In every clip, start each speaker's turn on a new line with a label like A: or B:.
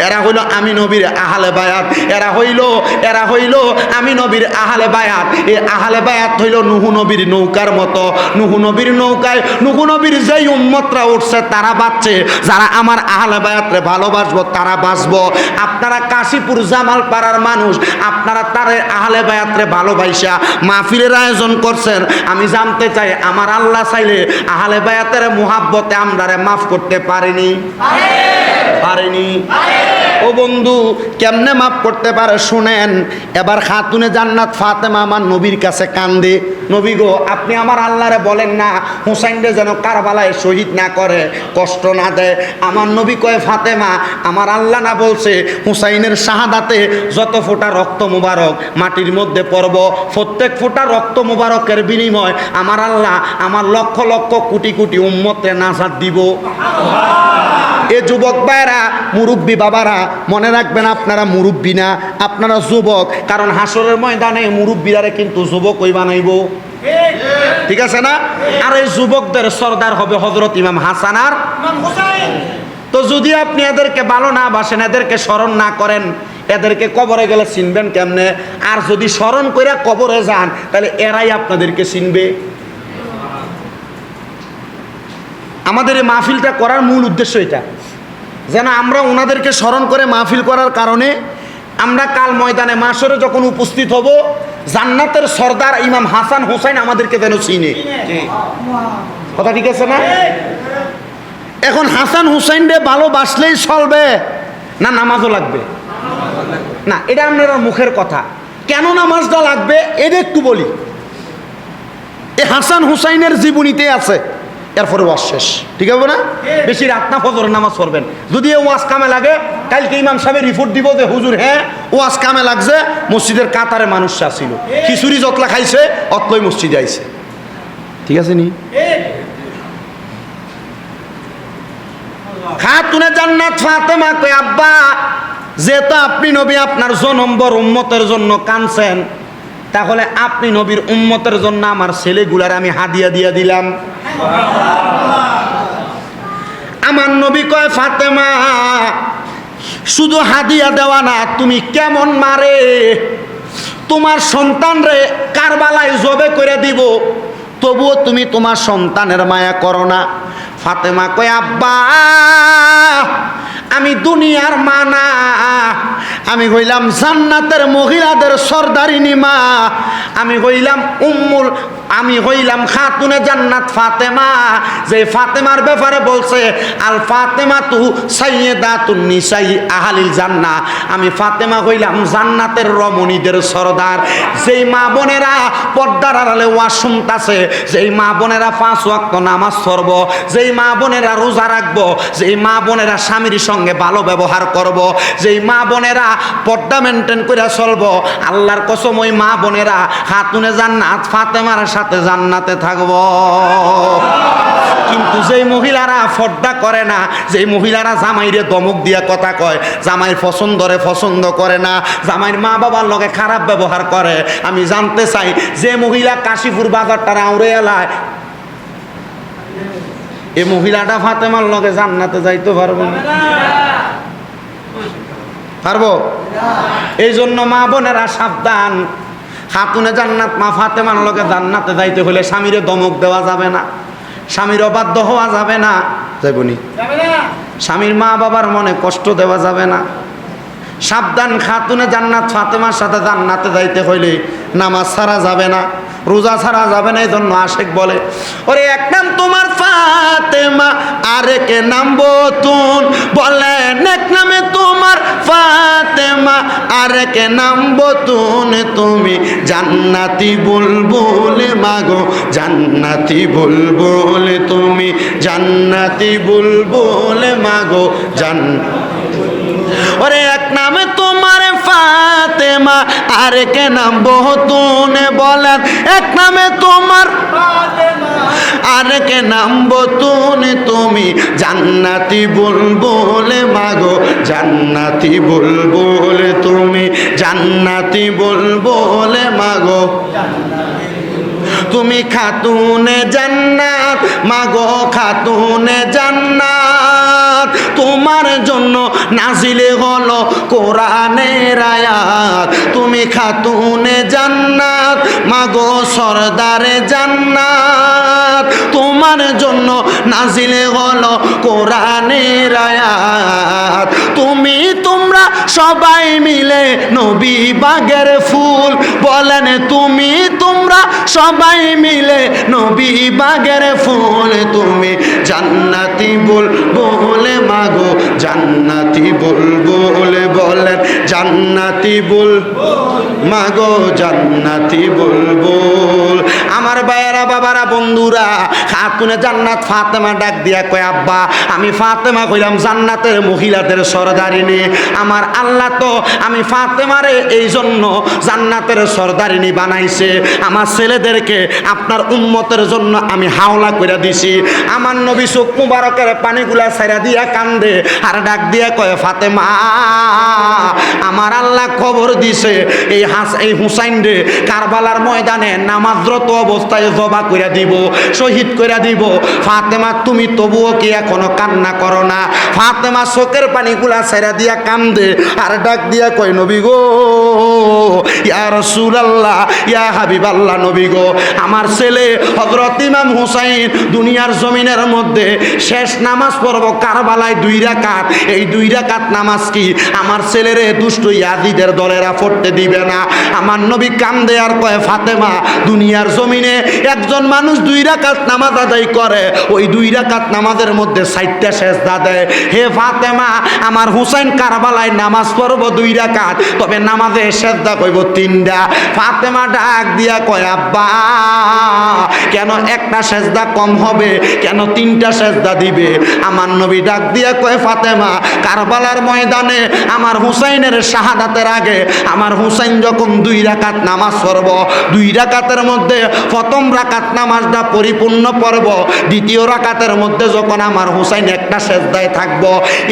A: এরা হইল আমি নবীর আহালে বায়াত। এরা হইল এরা হইল আমি নবীর আহালে বায়াত। এই আহালে বায়াত হইল নুহু নবীর নৌকার মতো। নুহু নবীর নৌকায়, নুহু নবীর যেই উম্মতরা উঠছে, তারা বাঁচছে। যারা আমার আহালে বায়াতরে ভালোবাসবো, তারা বাঁচবো। আপনারা কাশীপুর জামাল পাড়ার মানুষ, আপনারা তার আহালে বায়াতরে ভালোবাসা। মাহফিলের আয়োজন করছেন। আমি জানতে চাই, আমার আল্লাহ চাইলে আহালে বায়াতের মুহাব্বতে আমরারে মাফ করতে পারেনি। পারেনি। ও বন্ধু, কেমনে মাফ করতে পারে? শুনেন, এবার খাতুনে জান্নাত ফাতেমা আমার নবীর কাছে কান্দে। নবী গো, আপনি আমার আল্লাহরে বলেন না, হুসাইনরে যেন কারবালায় শহীদ না করে, কষ্ট না দেয়। আমার নবী কয়ে, ফাতেমা, আমার আল্লাহ না বলছে, হুসাইনের শাহাদাতে যত ফোঁটা রক্ত মুবারক, মাটির মধ্যে পড়ব। প্রত্যেক ফোঁটা রক্ত মুবারকের বিনিময় আমার আল্লাহ আমার লক্ষ লক্ষ কোটি কোটি উম্মতে নাজাত দিব। এ যুবক ভাইরা মুরব্বী বাবারা মনে রাখবেন আপনারা মুরব্বী না আপনারা যুবক কারণ হাসরের ময়দানে মুরব্বীরারে কিন্তু যুবক ওই বানাইব ঠিক আছে না? আর এই যুবকদের সর্দার হবে হজরত ইমাম হাসান আর তো যদি আপনি এদেরকে ভালো না বাসেন এদেরকে স্মরণ না করেন এদেরকে কবরে গেলে চিনবেন কেমনে? আর যদি স্মরণ করে কবরে যান তাহলে এরাই আপনাদেরকে চিনবে। আমাদের এই মাহফিলটা করার মূল উদ্দেশ্য এটা। যেন আমরা ওনাদেরকে স্মরণ করে মাহফিল করার কারণে আমরা কাল ময়দানে মাসরে যখন উপস্থিত হব, জান্নাতের সর্দার ইমাম হাসান হোসেন আমাদেরকে যেন চিনে। কথা ঠিক আছে না? এখন হাসান হুসাইন রে ভালোবাসলেই চলবে না নামাজও লাগবে? না, এটা আপনার মুখের কথা। কেন নামাজটা লাগবে? এটা একটু বলি। এ হাসান হুসাইনের জীবনীতে আছে। এরপরে ওয়াজ শেষ। ঠিক হবে না? বেশি রাত না ফজরের নামাজ পড়বেন। যদি ওয়াজ কামে লাগে, কালকে ইমাম সাহেব রিপোর্ট দিব যে, হুজুর হ্যাঁ ওয়াজ কামে লাগছে, মসজিদের কাতারে মানুষ আসছিল খিচুড়ি যতলা খাইছে, অতলাই মসজিদে আইছে। ঠিক আছে নি? খাতুনে জান্নাত ফাতেমা কই আব্বা, যেহেতু আপনি নবী, আপনার জনম্বর উম্মতের জন্য কানছেন তাহলে আপনি নবীর উম্মতের জন্য আমার ছেলেগুলার আমি হাদিয়া দিয়া দিলাম। আমার নবী কয়, ফাতেমা, শুধু হাদিয়া দেওয়া না, তুমি কেমন মারে? তোমার সন্তান রে কারবালায় জবে করে দিব, তবুও তুমি তোমার সন্তানের মায়া করো না। ফাতেমা কয়, আব্বা, আমি দুনিয়ার মানা। আমি হইলাম জান্নাতের মহিলাদের সর্দারিনী মা। আমি হইলাম উম্মুল, আমি হইলাম খাতুনে জান্নাত ফাতেমা। যে ফাতেমার ব্যাপারে বলছে, আল ফাতেমা তু সাইয়েদা তু নিসাই আহালিল জান্না। আমি ফাতেমা হইলাম জান্নাতের রমণীদের সর্দার। যেই মা বোনেরা পর্দার আড়ালে ওয়া শুনতাছে, যেই মা বোনেরা পাঁচ ওয়াক্ত নামাজ পড়ব যেই মা বোনেরা রোজা রাখব, যেই মা বোনেরা স্বামীর সঙ্গে ভালো ব্যবহার করব, যেই মা বোনেরা পর্দা মেনটেন করে চলবো, আল্লাহর কসম ওই মা বোনেরা হাতুনে জান্নাত, ফাতেমার সাথে জান্নাতে থাকব। কিন্তু যেই মহিলারা পর্দা করে না, যেই মহিলারা জামাইরে দমক দিয়া কথা কয় জামাইয়ের পছন্দরে পছন্দ করে না, জামাইয়ের মা বাবার লগে খারাপ ব্যবহার করে, আমি জানতে চাই, যে মহিলা কাশীপুর বাজারটার আউড়ে এলায় এই মহিলাটা ফাতেমার লগে জান্নাতে যাইতে পারব না। পারব? এই জন্য মা বোনেরা সাবধান। খাতুনে জান্নাত মা ফাতেমার লগে জান্নাতে যাইতে হলে স্বামীরে দমক দেওয়া যাবে না। স্বামীর অবাধ্য হওয়া যাবে না। যাইবনি স্বামীর মা বাবার মনে কষ্ট দেওয়া যাবে না। সাবধান খাতুনে জান্নাত, ফাতেমার সাথে জান্নাতে যাইতে হইলে নামাজ ছাড়া যাবে না, রোজা ছাড়া যাবে না এই জন্য আশেক বলে, ওরে এক নাম তোমার ফাতেমা, আরেকে নাম বতুন বলেন এক নামে তোমার ফাতেমা, আরেকে নাম বতুন, তুমি জান্নাতি বুলবুল মাগো, জান্নাতি বুলবুল, তুমি জান্নাতি বুলবুল মাগো জান্নাতি ওরে নামে তোমার ফাতেমা, আর কে নাম বহুতুনে বলেন। এক নামে তোমার আর কে নাম বতুনে তুমি। জান্নাতি বুলবুলে মাগো, জান্নাতি বুলবুলে তুমি। জান্নাতি বুলবুলে মাগো। তুমি খাতুনে জান্নাত, মাগো খাতুনে জান্নাত। তোমার জন্য নাজিলে হলো কোরআনের আয়াত। তুমি খাতুনে জান্নাত, মাগো সরদারে জান্নাত। তোমার জন্য নাজিলে হলো কোরআনের আয়াত। তুমি তোমরা সবাই মিলে নবী বাগের ফুল বলেন, তুমি তোমরা সবাই মিলে নবী বাগের ফুল, তুমি জান্নাতি বল বলে মাগো, জান্নাতি বল বলে বলেন, জান্নাতি বল, মাগো, জান্নাতি বল আমার ভাইয়েরা, বাবারা, বন্ধুরা, খাতুনে জান্নাত ফাতেমা ডাক দিয়া কয়, আব্বা, আমি ফাতেমা কইলাম জান্নাতের মহিলাদের সরদারিনী আমার আল্লাহ তো, আমি ফাতেমারে এই জন্য জান্নাতের সরদারিনী বানাইছে। আমার ছেলেদেরকে আপনার উম্মতের জন্য আমি হাওলা করে দিছি। আমার নবী চোখ মুবারকের পানিগুলা ছেড়া দিয়া কান্দে, আর ডাক দিয়া কয়, ফাতেমা, আমার আল্লাহ খবর দিছে। এই হাস, এই হুসাইন রে, কারবালার ময়দানে নামাজরত অবস্থায় জবা করে দিব, শহীদ করে দিব। ফাতেমা, তুমি তবুও কি এখনও কান্না করো না? ফাতেমা চোখের পানিগুলা ছেড়া দিয়া কান্দে, আর ডাক দিয়া কয়, নবী গো ইয়া আমার ছেলে হযরত ইমাম হুসাইন দুনিয়ার জমিনের মধ্যে শেষ নামাজ পড়ব কারবালায় দুই রাকাত। এই দুই রাকাত নামাজ কি আমার ছেলেরে দুষ্ট ইয়াজিদের দলেরা পড়তে দিবে না? আমার নবী কান্দে আর কয়, ফাতেমা, দুনিয়ার জমিনে একজন মানুষ দুই রাকাত নামাজ আদায় করে, ওই দুই রাকাত নামাজের মধ্যে সাইটটা শেষ দা দেয়। হে ফাতেমা, আমার হুসাইন কারবালায় নামাজ পড়ব দুই রাকাত, তবে নামাজে সেজদা কইব তিনটা ফাতেমা ডাক দিয়া কয়, আব্বা, কেন একটা সেজদা কম হবে? কেন তিনটা সেজদা দিবে? আমার নবী ডাক দিয়া কয়, ফাতেমা, কারবালার ময়দানে আমার হুসাইনের শাহাদাতের আগে আমার হুসাইন যখন দুই রাকাত নামাজ পড়ব, দুই রাকাতের মধ্যে প্রথম রাকাত নামাজটা পরিপূর্ণ পড়ব, দ্বিতীয় রাকাতের মধ্যে যখন আমার হুসাইন একটা সেজদায় থাকব,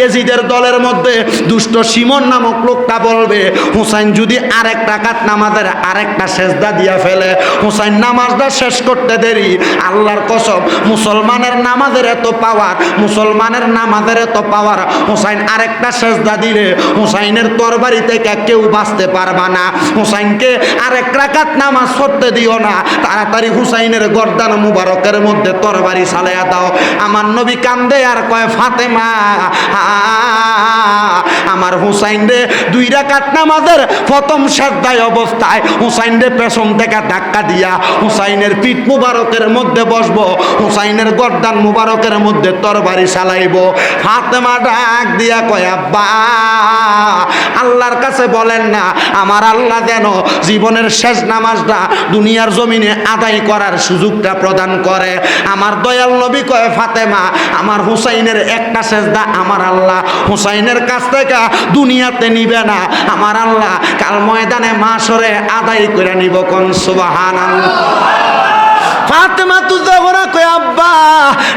A: এজিদের দলের মধ্যে দুষ্ট সিমন নামক লোকটা বলবে, হুসাইন, যদি আরেক রাকাত নামাজের আরেকটা সেজদা দিয়া ফেলে। হুসাইন নামাজটা শেষ করতে দেরি। আল্লাহর কসম, মুসলমানের নামাজের এত পাওয়ার মুসলমানের নামাজের এত পাওয়ার হুসাইন আরেকটা সেজদা দিলে, হুসাইনের তরবারি থেকে কেউ বাঁচতে পারবা না। হুসাইনকে আরেক রাকাত নামাজ পড়তে দিও না। তাড়াতাড়ি হুসাইনের গর্দান মুবারকের মধ্যে তরবারি চালাইয়া দাও। আমার নবী কান্দে আর কয়, ফাতেমা আমার হুসাইন রে, দুই রাকাত নামাজের প্রথম শ্রদ্ধায় অবস্থায় হুসাইনের পেছন থেকে ধাক্কা দিয়া হুসাইনের পিঠ মুবারকের মধ্যে বসবো, হুসাইনের গর্দান মুবারকের মধ্যে তরবারি চালাইব। ফাতেমা ডাক দিয়া কয়, আব্বা, আল্লাহর কাছে বলেন না, আমার আল্লাহ যেন জীবনের শেষ নামাজটা দুনিয়ার জমিনে আদায় করার সুযোগটা প্রদান করে। আমার দয়াল নবী কয়, ফাতেমা, আমার হুসাইনের একটা সেজদা আমার আল্লাহ। হুসাইনের কাছ থেকে দুনিয়াতে নিবে না। আমার আল্লাহ কাল ময়দানে মাসরে আদায় করে নিব কোন সুবাহান ফাতেমা তু যখন কয় আব্বা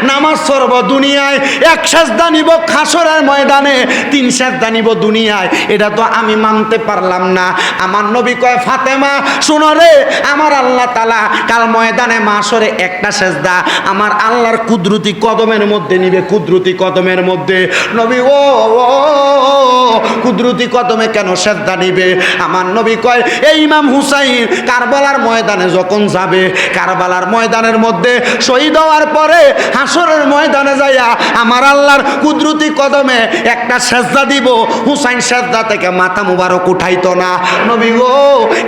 A: নামাজ সর্ব দুনিয়ায় এক সাজদা নিব খাসরের ময়দানে তিন সাজদা নিব দুনিয়ায়। এটা তো আমি মানতে পারলাম না। আমার নবী কয় ফাতেমা শোনো রে আমার আল্লাহ তালা কাল ময়দানে মাসরে একটা সেজদা আমার আল্লাহর কুদরতি কদমের মধ্যে নিবে কুদরতি কদমের মধ্যে। নবী ও ও, কুদরতি কদমে কেন সেজদা নিবে? আমার নবী কয় এই ইমাম হুসাইন কারবালার ময়দানে যখন যাবে কারবালার ময়দানের মধ্যে শহীদ হওয়ার পরে হাসরের ময়দানে যাইয়া আমার আল্লাহর কুদরতি কদমে একটা সেজদা দিব। হুসাইন সেজদা থেকে মাথা মুবারক উঠাইতো না। নবী গো,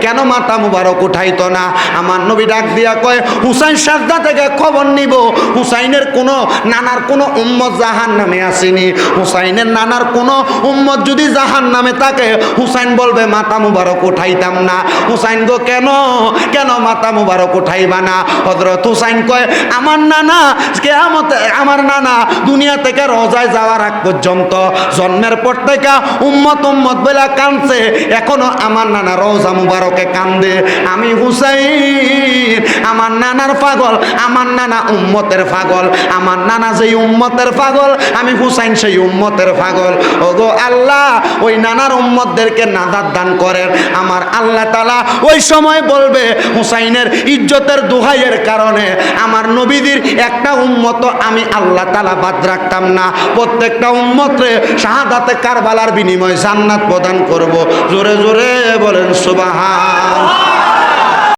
A: কেন মাথা মুবারক উঠাইতো না? আমার নবী ডাক দিয়া কয়, হুসাইন সেজদা থেকে খবর নিব। হুসাইনের কোনো নানার কোনো উম্মত জাহান নামে আসেনি। হুসাইনের নানার কোনো উম্মত যদি জাহান নামে থাকে, হুসাইন বলবে, মাথা মুবারক উঠাইতাম না। হুসাইন গো, কেন? কেন মাথা মুবারক উঠাইবা না? হজরত হুসাইন কয়, আমার নানা, কেয়ামতে আমার নানা দুনিয়া থেকে রোজায় যাওয়ার আগ পর্যন্ত জন্মের পর থেকে উম্মত উম্মত বেলা কানছে এখনও আমার নানা রোজা মুবারকে কান্দে আমি হুসাইন, আমার নানার পাগল, আমার নানা উম্মতের পাগল, আমার নানা যেই উম্মতের পাগল, আমি হুসাইন সেই উম্মতের পাগল। ওগো আল্লাহ, ওই নানার উম্মতদেরকে নাদার দান করেন। আমার আল্লাহ তালা ওই সময় বলবে, হুসাইনের ইজ্জতের দোহাইয়ের কারণে আমার নবীদের একটা উম্মত আমি আল্লাহ তালা বাদ রাখতাম না। প্রত্যেকটা উম্মতরে শাহাদাতে কারবালার বিনিময় জান্নাত প্রদান করব। জোরে জোরে বলেন সুবাহান।